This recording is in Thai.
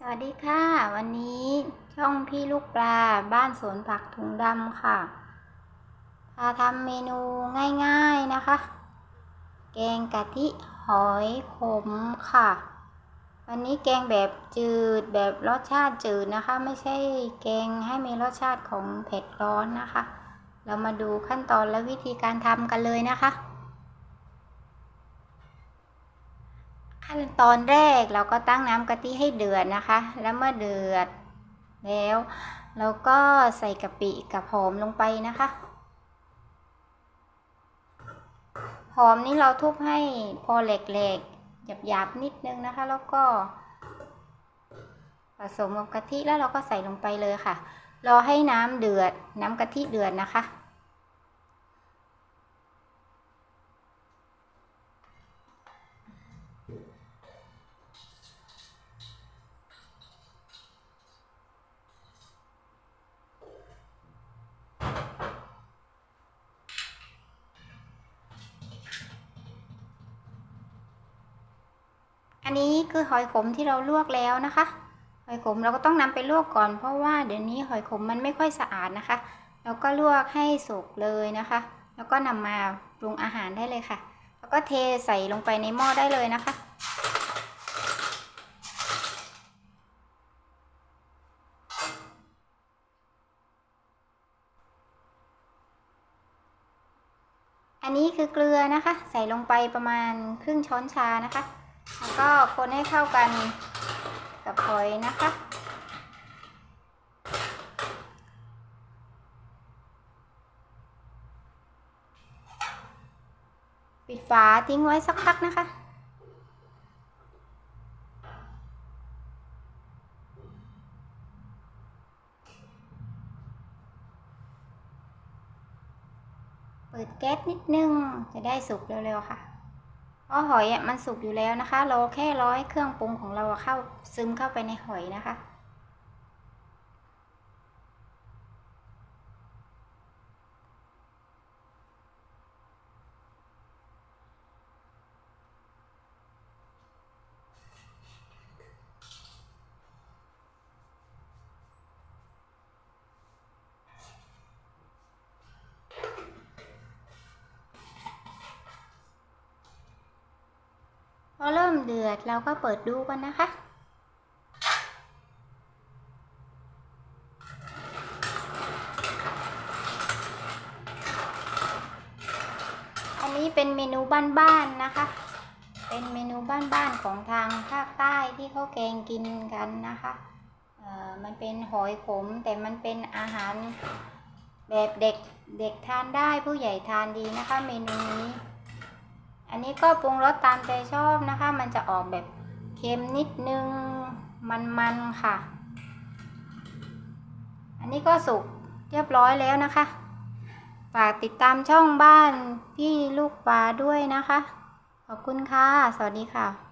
สวัสดีค่ะ วันนี้ช่องพี่ลูกปลาบ้านสวนผักถุงดำค่ะพาทำเมนูง่ายๆนะคะ แกงกะทิหอยขมค่ะ วันนี้แกงแบบจืดแบบรสชาติจืดนะคะ ไม่ใช่แกงให้มีรสชาติของเผ็ดร้อนนะคะ เรามาดูขั้นตอนและวิธีการทำกันเลยนะคะ ขั้นตอนแรกเราก็ตั้งน้ำกะทิให้เดือดนะคะ แล้วเมื่อเดือดแล้วเราก็ใส่กะปิกับหอมลงไปนะคะหอมนี้เราทุบให้พอแหลกๆหยาบๆนิดนึงนะคะ แล้วก็ผสมกับกะทิแล้วเราก็ใส่ลงไปเลยค่ะรอให้น้ำเดือดน้ำกะทิเดือดนะคะ อันนี้คือหอยขมที่เราลวกแล้วนะคะ หอยขมเราก็ต้องนำไปลวกก่อน เพราะว่าเดี๋ยวนี้หอยขมมันไม่ค่อยสะอาดนะคะเราก็ลวกให้สุกเลยนะคะ แล้วก็นำมาปรุงอาหารได้เลยค่ะ แล้วก็เทใส่ลงไปในหม้อได้เลยนะคะอันนี้คือเกลือนะคะ ใส่ลงไปประมาณครึ่งช้อนชานะคะ แล้วก็คนให้เข้ากันกับหอยนะคะ ปิดฝาทิ้งไว้สักพักนะคะเปิดแก๊สนิดนึง จะได้สุกเร็วๆค่ะ เพราะหอยอะมันสุกอยู่แล้วนะคะ เราแค่รอให้เครื่องปรุงของเราเข้าซึมเข้าไปในหอยนะคะ เริ่มเดือดเราก็เปิดดูกันนะคะ อันนี้เป็นเมนูบ้านๆนะคะ เป็นเมนูบ้านๆของทางภาคใต้ที่เขาแกงกินกันนะคะเอ่อมันเป็นหอยขมแต่มันเป็นอาหารแบบเด็กเด็กทานได้ผู้ใหญ่ทานดีนะคะ เมนูนี้ อันนี้ก็ปรุงรสตามใจชอบนะคะ มันจะออกแบบเค็มนิดนึง มันๆค่ะ อันนี้ก็สุกเรียบร้อยแล้วนะคะ ฝากติดตามช่องบ้านพี่ลูกปลาด้วยนะคะ ขอบคุณค่ะ สวัสดีค่ะ